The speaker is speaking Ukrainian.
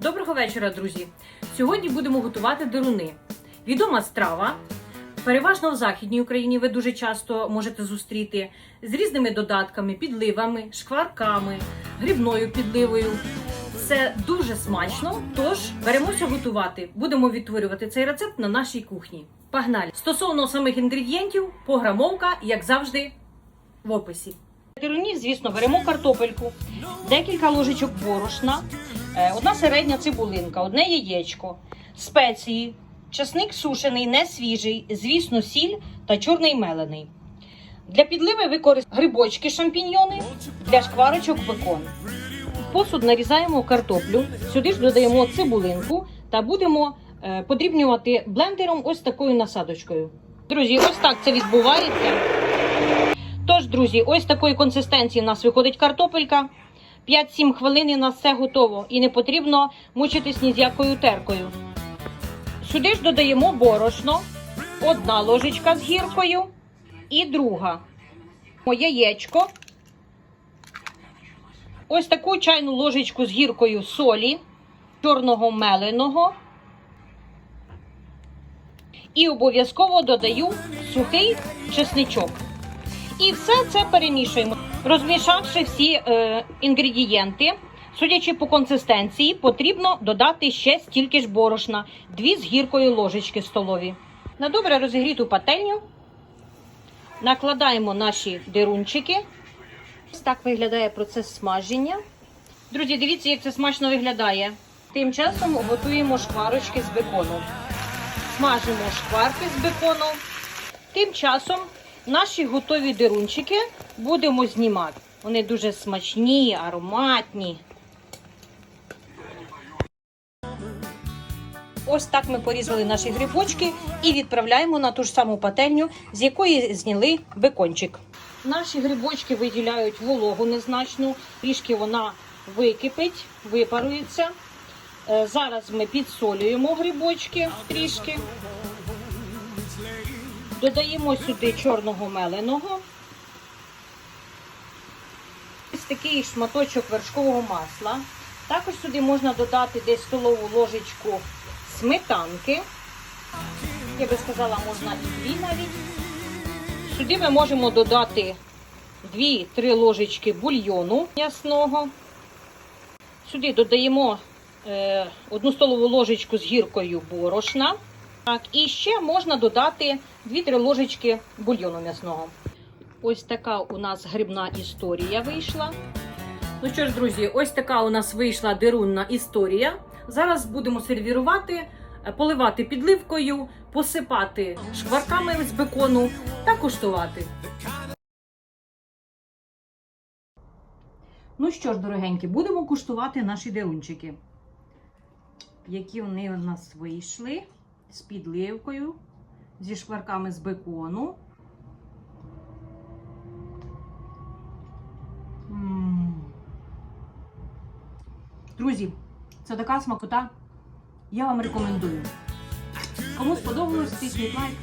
Доброго вечора, друзі! Сьогодні будемо готувати деруни. Відома страва. Переважно в Західній Україні ви дуже часто можете зустріти з різними додатками, підливами, шкварками, грибною підливою. Це дуже смачно. Тож беремося готувати. Будемо відтворювати цей рецепт на нашій кухні. Погнали! Стосовно самих інгредієнтів, пограмовка, як завжди, в описі. Деруні, звісно, беремо картопельку, декілька ложечок борошна, одна середня цибулинка, одне яєчко, спеції, часник сушений, не свіжий, звісно, сіль та чорний мелений. Для підливи використовуємо грибочки шампіньйони, для шкварочок бекон. В посуд нарізаємо картоплю, сюди ж додаємо цибулинку та будемо е, подрібнювати блендером ось такою насадочкою. Друзі, ось так це відбувається. Тож, друзі, ось такої консистенції в нас виходить картопелька. 5-7 хвилин і у нас все готово. І не потрібно мучитись ні з якою теркою. Сюди ж додаємо борошно, одна ложечка з гіркою і друга. Яєчко. Ось таку чайну ложечку з гіркою солі, чорного меленого. І обов'язково додаю сухий чесничок. І все це перемішуємо. Розмішавши всі е, інгредієнти, судячи по консистенції, потрібно додати ще стільки ж борошна, дві з гіркою ложечки столові. На добре розігріту пательню накладаємо наші дирунчики. Ось так виглядає процес смаження. Друзі, дивіться, як це смачно виглядає. Тим часом готуємо шкварочки з бекону. Смажимо шкварки з бекону. Тим часом наші готові дирунчики будемо знімати. Вони дуже смачні, ароматні. Ось так ми порізали наші грибочки і відправляємо на ту ж саму пательню, з якої зняли бекончик. Наші грибочки виділяють вологу незначну, трішки вона википить, випарується. Е, Зараз ми підсолюємо грибочки трішки. Додаємо сюди чорного меленого. Такий шматочок вершкового масла. Також сюди можна додати десь столову ложечку сметанки. Я би сказала, можна і дві навіть. Сюди ми можемо додати 2-3 ложечки бульйону м'ясного. Сюди додаємо е, одну столову ложечку з гіркою борошна. Так, і ще можна додати 2-3 ложечки бульйону м'ясного. Ось така у нас грибна історія вийшла. Ну що ж, друзі, ось така у нас вийшла дерунна історія. Зараз будемо сервірувати, е, поливати підливкою, посипати шкварками з бекону та куштувати. Ну що ж, дорогенькі, будемо куштувати наші дерунчики. Які вони у нас вийшли з підливкою, зі шкварками з бекону. Друзі, це така смакота. Я вам рекомендую. Кому сподобалось, тисніть лайк.